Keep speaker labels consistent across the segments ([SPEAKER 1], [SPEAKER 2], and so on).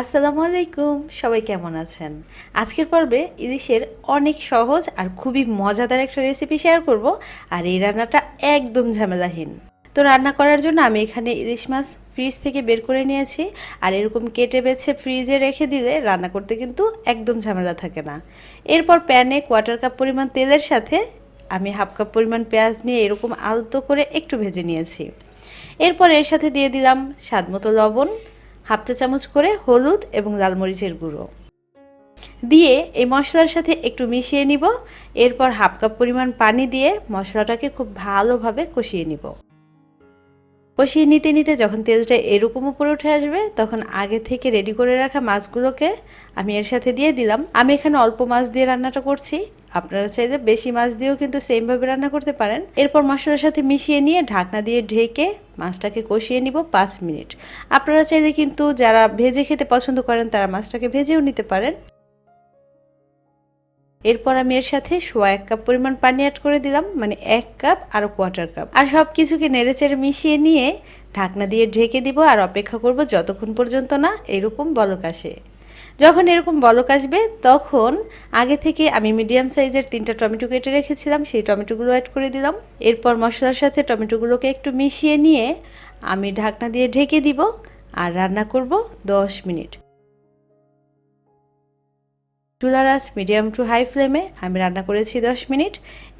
[SPEAKER 1] আসসালামু আলাইকুম, সবাই কেমন আছেন? আজকের পর্বে ইলিশের অনেক সহজ আর খুবই মজাদার একটা রেসিপি শেয়ার করব আর এই রান্নাটা একদম ঝামেলাহীন। তো রান্না করার জন্য আমি এখানে ইলিশ মাছ ফ্রিজ থেকে বের করে নিয়েছি আর এরকম কেটে বেছে ফ্রিজে রেখে দিলে রান্না করতে কিন্তু একদম ঝামেলা থাকে না। এরপর প্যানে কোয়ার্টার কাপ পরিমাণ তেলের সাথে আমি হাফ কাপ পরিমাণ পেঁয়াজ নিয়ে এরকম আলতো করে একটু ভেজে নিয়েছি। এরপর এর সাথে দিয়ে দিলাম স্বাদ মতো লবণ হাফ চা চামচ করে হলুদ এবং লাল মরিচের গুঁড়ো। দিয়ে এই মশলার সাথে একটু মিশিয়ে নিব। এরপর হাফ কাপ পরিমাণ পানি দিয়ে মশলাটাকে খুব ভালোভাবে কষিয়ে নিব। কষিয়ে নিতে নিতে যখন তেলটা এরকম উপরে উঠে আসবে, তখন আগে থেকে রেডি করে রাখা মাছগুলোকে আমি এর সাথে দিয়ে দিলাম। আমি এখানে অল্প মাছ দিয়ে রান্নাটা করছি। আপনারা চাইলে বেশি মাছ দিয়েও কিন্তু সেমভাবে রান্না করতে পারেন। এরপর মশলার সাথে মিশিয়ে নিয়ে ঢাকনা দিয়ে ঢেকে মাছটাকে কষিয়ে নিব পাঁচ মিনিট। আপনারা চাইলে কিন্তু যারা ভেজে খেতে পছন্দ করেন তারা মাছটাকে ভেজেও নিতে পারেন। এরপর আমি এর সাথে সোয়া এক কাপ পরিমাণ পানি অ্যাড করে দিলাম মানে এক কাপ আর কোয়ার্টার কাপ আর সব কিছুকে নেড়েচেড়ে মিশিয়ে নিয়ে ঢাকনা দিয়ে ঢেকে দিব, আর অপেক্ষা করব যতক্ষণ পর্যন্ত না এরকম বলক আসে। যখন এরকম বলক আসবে, তখন আগে থেকে আমি মিডিয়াম সাইজের তিনটা টমেটো কেটে রেখেছিলাম, সেই টমেটোগুলো অ্যাড করে দিলাম। এরপর মশলার সাথে টমেটোগুলোকে একটু মিশিয়ে নিয়ে আমি ঢাকনা দিয়ে ঢেকে দিব, আর রান্না করব দশ মিনিট। চুলার আঁচ মিডিয়াম টু হাই ফ্লেমে আমি রান্না করেছি দশ মিনিট।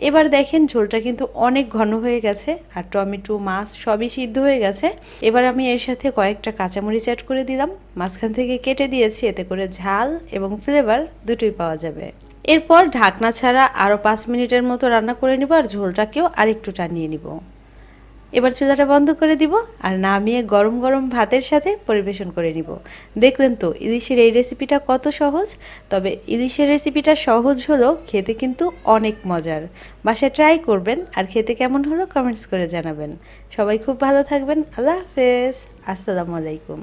[SPEAKER 1] এবার দেখেন ঝোলটা কিন্তু অনেক ঘন হয়ে গেছে আর টমেটো, মাছ সবই সিদ্ধ হয়ে গেছে। এবার আমি এর সাথে কয়েকটা কাঁচামরিচ অ্যাড করে দিলাম। মাঝখান থেকে কেটে দিয়েছি, এতে করে ঝাল এবং ফ্লেভার দুটোই পাওয়া যাবে। এরপর ঢাকনা ছাড়া আরও পাঁচ মিনিটের মতো রান্না করে নিব আর ঝোলটাকেও আরেকটু টানিয়ে নিব। এবার চুলাটা বন্ধ করে দিব আর নামিয়ে গরম গরম ভাতের সাথে পরিবেশন করে নিব। দেখলেন তো, ইলিশের এই রেসিপিটা কত সহজ? তবে ইলিশের রেসিপিটা সহজ হলো খেতে কিন্তু অনেক মজার। বাসায় ট্রাই করবেন আর খেতে কেমন হলো কমেন্টস করে জানাবেন। সবাই খুব ভালো থাকবেন। আল্লাহ হাফেজ। আসসালামু আলাইকুম।